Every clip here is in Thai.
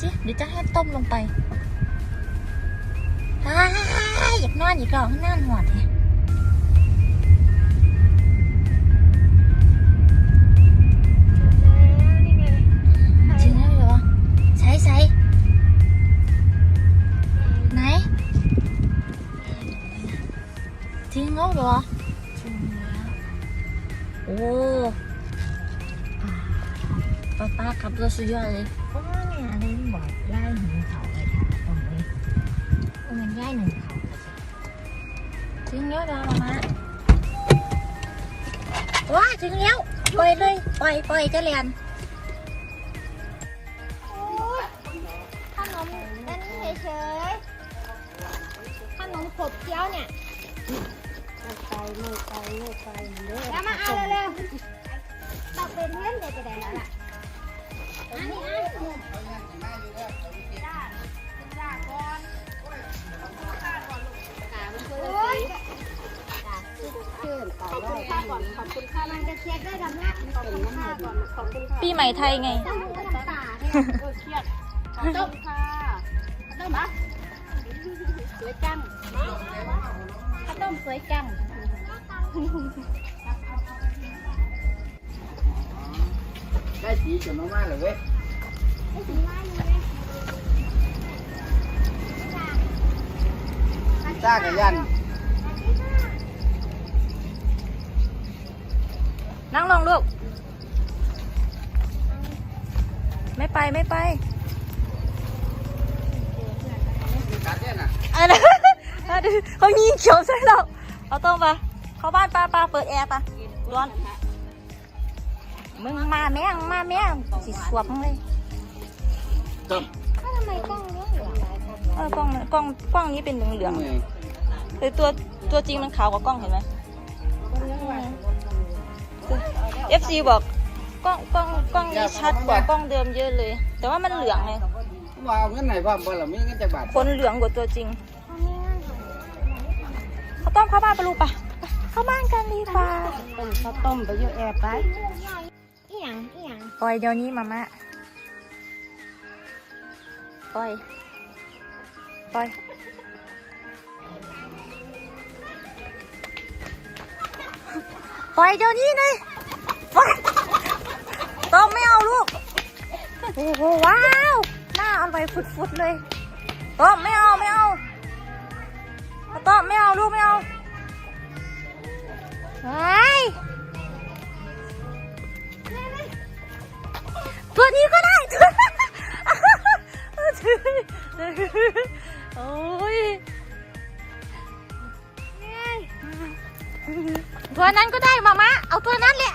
สิเดี๋ยวจะให้ต้มลงไปอ้ายอยากนอนอีกหรอกน่านหอดเนี่ยจริงแล้วเหรอใช้ใช้ไหนจริงแล้วเหรอจริงแล้วโอ้ป้าป้าขับรถสุดยอดเลย เพราะว่าเนี่ยอันนี้บอกย่ายหนึ่งเขาเลยค่ะตรงนี้มันย่ายหนึ่งเขาถึงแล้วดาวมาว้าถึงแล้วปล่อยเลยปล่อยปล่อยเจะเรียนขนมนั่นเฉยๆขนมขบเคี้ยวเนี่ยไปไม่ไปไม่ไปเด้อแล้วมาเอาเร็วๆเราเป็นเพื่อนเด็กจะได้แล้วล่ะ ขอบได้คุณค่าก่อน ขอบคุณค่ามันจะเช็คด้ดำนะขอบคุณค่าก่อน ขอบคุณค่าปีใหม่ไทยไง ต้องมือน้ำตาเนี่ยเออเครียดขอบคุณค่ะข้าวต้มปะสวยจังข้าวต้มสวยจัง ได้สีจนมากๆเลยเว้ยไม่ถึงร้านเลยซ่ากับยันนั่งลงลูก ไม่ไปไม่ไปกัดเนี่ยน่ะอันนั้นอันนั้นเขายิงเขียวใส่เราเอาต้องปะเข้าบ้านป้าป้าเปิดแอร์ปะร้อน มึงมาแม่งมาแม่งสิสวบมึงเลยต้มทำไมกล้องเนี้ยเหลืองเออกล้องกล้องกล้องนี้เป็นเหลืองเมื่อยๆแต่ตัวตัวจริงมันขาวกว่ากล้องเห็นไหม FC บอกกล้องกล้องกล้องนี้ชัดกว่ากล้องเดิมเยอะเลย แต่ว่ามันเหลืองไงว่าเอาเงินไหนพ่อบ่ล่ะมีเงินจักบาทคนเหลืองกว่าตัวจริงเขาต้มเข้าบ้านไปลูกปะไปเข้าบ้านกันดีกว่าต้มข้าวต้มไปเยอะแอบไปอีหยังอีหยัง ปล่อยเดี๋ยวนี้มาม่าปล่อย ปล่อย ปล่อยเดี๋ยวนี้เลยปล่อยต้มไม่เอาลูก โอ้โหว้าวหน้าอร่อยฟุดๆเลยต้มไม่เอาไม่เอาต้มไม่เอาลูกไม่เอาเฮ้ ตัวนี้ก็ได้ โอ้ยตัวนั้นก็ได้มามะ เอาตัวนั้นแหละ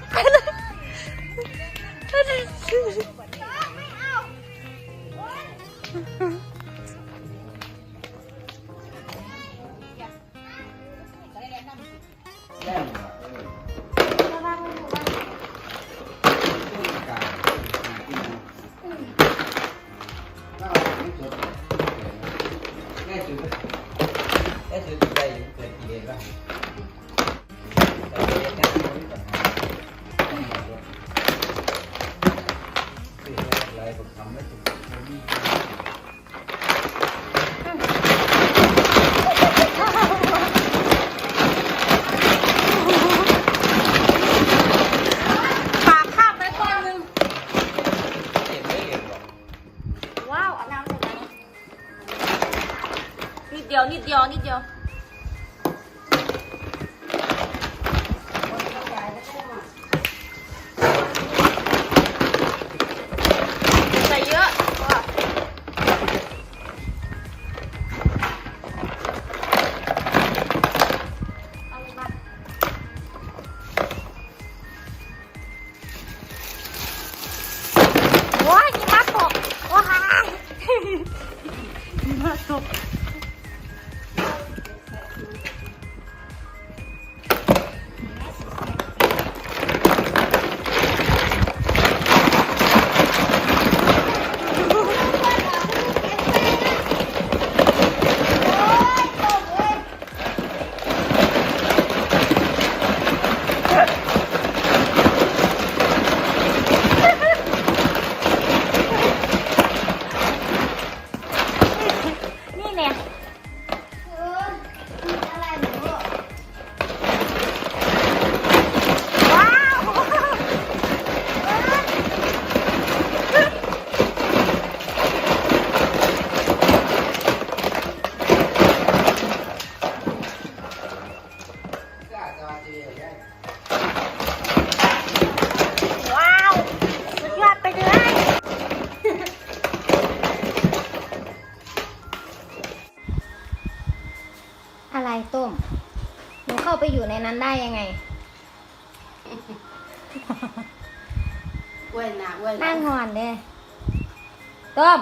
ต้ม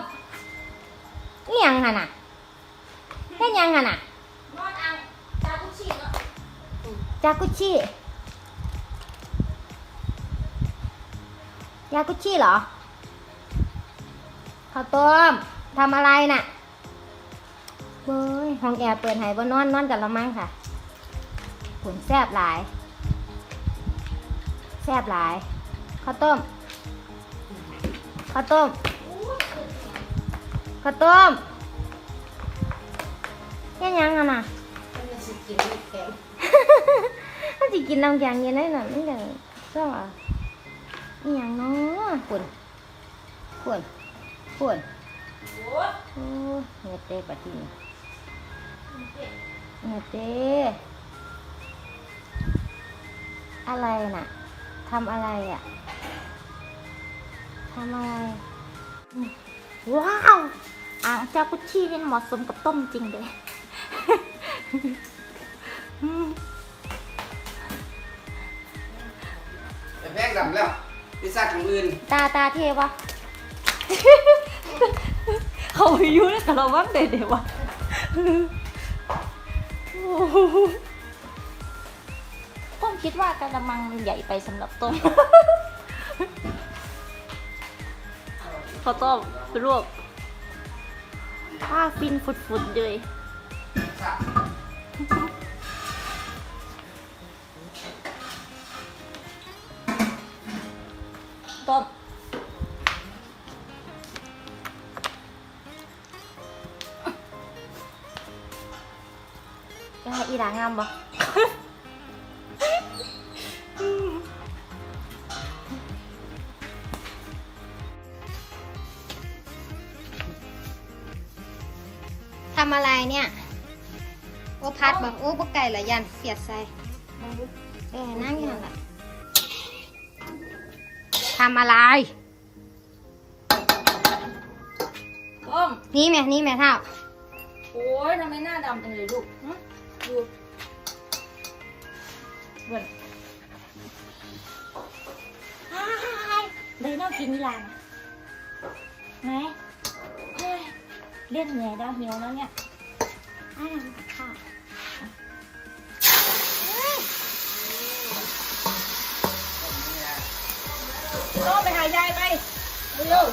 นี่ยังหันอะแค่ยังหันอะนอนอังจากุชิเนาะจากุชิยากุชิเหรอข้าวต้มทำอะไรน่ะเบ้ยห้องแอร์เปิดให้บ่นอนนอนกันละมั้งค่ะผลแซบหลาย แซบหลายข้าวต้มข้าวต้ม ข้าวต้มแค่ยังอะน่ะมันสิกินไม่แข็งถ้าสิกินน้ำแข็งเย็นได้หน่อยมันจะก็อีหยังเนาะปุ่นปุ่นปุ่นโอ้ยโอ้ยเงเตปะทีนี้เงเตอะไรน่ะทำอะไรอะทำอะไรอืม ว้าวอ่างจากุชินี่เหมาะสมกับต้มจริงเลยอืมแต่แพงดำแล้วพิซซ่าของอื่น ตาตาเทวะ เขาไปยุ่งกับเราบ้างเด็ดๆวะต้มคิดว่ากระมังมันใหญ่ไปสำหรับต้ม ข้าวต้มลวกผ้าฟินฟุดๆเลยพิซซ่าต้มจะให้อีหลางามบ่ำอะไรเนี่ย โอ้พัดบอกโอ้บ่ไก่เหรอยันเสียดใส่เออนั่งอยู่นั่นแหละทำอะไรต้มนี่แม่นี่แม่เท่า โอ้ยทำไมหน้าดำจังเลยลูกหึดูเบิ่นอ้ายเลยน่ากินนี่ลานไหนเฮ้ย เล่นแหน่ดาวหิวแล้วเนี่ยอ้าค่ะต้มไปหายายไปเร็ว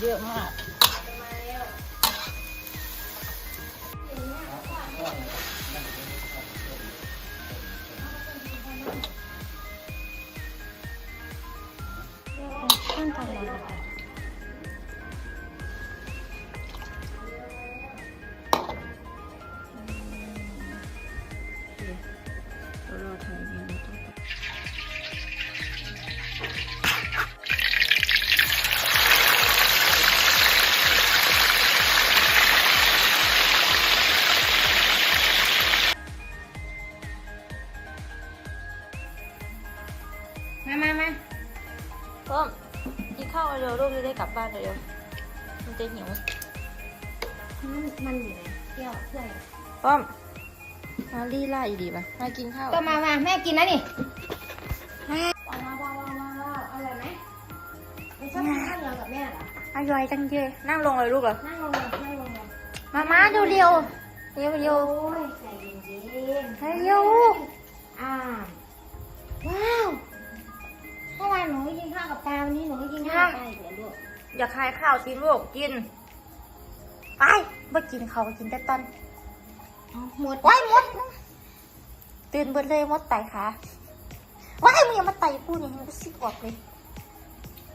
เยอะมาก กจะได้กลับบ้านเร็วมันจะหิวมันมันอยู่ไหนเที่ยวเที่ยวต้มมาลี่ล่าอยู่ดีป่ะมากินข้าวก็มามาแม่กินนะนี่ว้าวว้าวว้าวว้าวว้าวอร่อยไหมไม่ชอบกินข้าวเหนียวกับแม่เหรออร่อยจังเลยนั่งลงเลยลูกเหรอนั่งลงเลยนั่งลงเลยมามาเร็วเร็วเร็วเร็วโอ้ยใจเย็นเย็นเร็วอ่าว้าว เมื่อวานหนูไม่กินข้าวกับปลาวันนี้หนูไม่กินข้าวกับปลาอีกแล้วลูกอย่าคายข้าวสิลูกกิน ไปไม่กินเขาวกินแต่ตอนเอาหมดว้ายมด ตื่นเบิดเลยมดไต่ขาว้ายมึงอย่ามาไต่กูนี่มึงก็ซิกออกเลย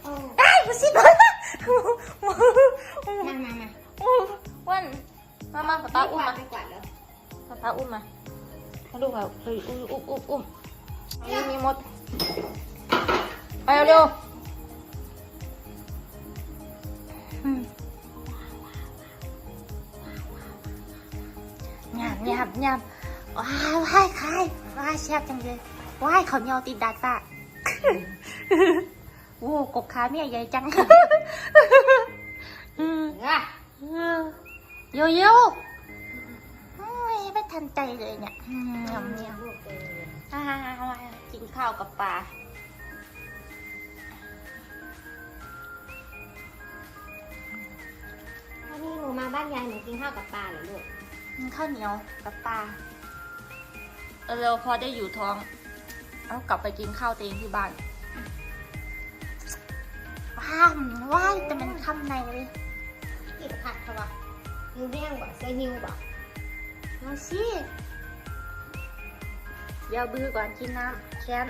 เอาไอ้ายกูซิกออกมามามาวันมามาปะตาอุ้มมาไปกวาดแล้วปะตาอุ้มมามาลูกเอาไปอุ้มอุ้มอุ้มอุ้มนี่มีมด ไปเร็วๆอืมหยาบหยาบหยาบว้ายว้ายคายว้ายแซ่บจังเลยว้ายเขาวเหนียวติดดาดตาโว้กบขาเมียใหญ่จังอืมอะเออโยโย่เฮ้ยไม่ทันใจเลยเนี่ยอืมยำเนี่ยลูกเอออ่ากินข้าวกับปลา วันนี้หนูมาบ้านยายหนูกินข้าวกับปลาเหรอลูกกินข้าวเหนียวกับปลาเออเร็วพอได้อยู่ท้องเอากลับไปกินข้าวตัวเองที่บ้านว้าวว้ายแต่มันคำในเลยกินผัดเขาวะหิวแห้งบ่ใส่หิวบ่มาสิเดี๋ยวบื้อก่อนกินน้ำแค้น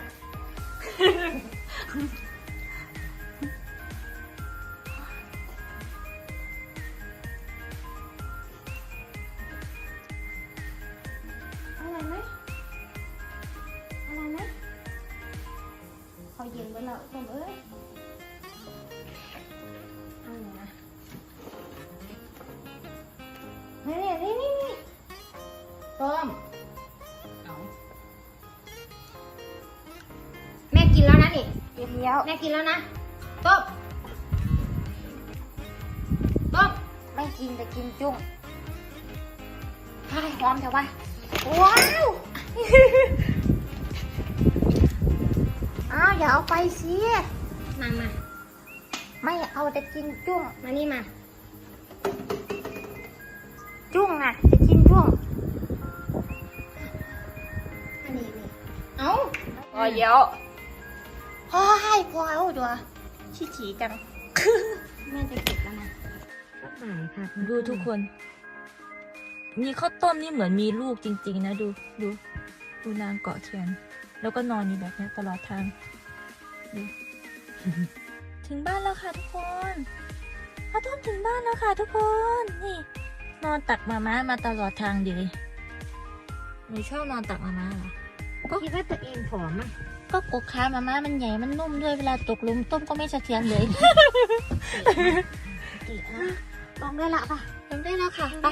ต้มเอาแม่กินแล้วนะนี่กินแล้วแม่กินแล้วนะต้มต้มไม่กินแต่กินจุ้งไอ้หอมเถอะวะว้าวอ้าวอย่าเอาไปสิมามาไม่เอาแต่กินจุ้งมานี่มา จุ้งอะจะกินจุ้ง อเยอะพอให้พอเอาดัวชี้ฉีจังแม่จะเก็บแล้วนะหายค่ะดูทุกคน มีข้าวต้มนี่เหมือนมีลูกจริง ๆ นะดูดู ดูนางเกาะแขนแล้วก็นอนอยู่แบบนี้ตลอดทางดูถึงบ้านแล้วค่ะทุกคนข้าวต้มถึงบ้านแล้วค่ะทุกคน นี่ นอนตักมาม่ามาตลอดทางดีหนูชอบนอนตักมาม่าเหรอ คิดว่าตัวเองผอมอะก็กกขามาม่ามันใหญ่มันนุ่มด้วยเวลาตกหลุมต้มก็ไม่สะเทือนเลยกี่อะลองได้ละป่ะลองได้แล้วค่ะไป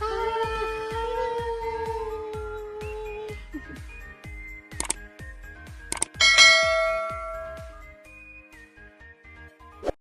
ได้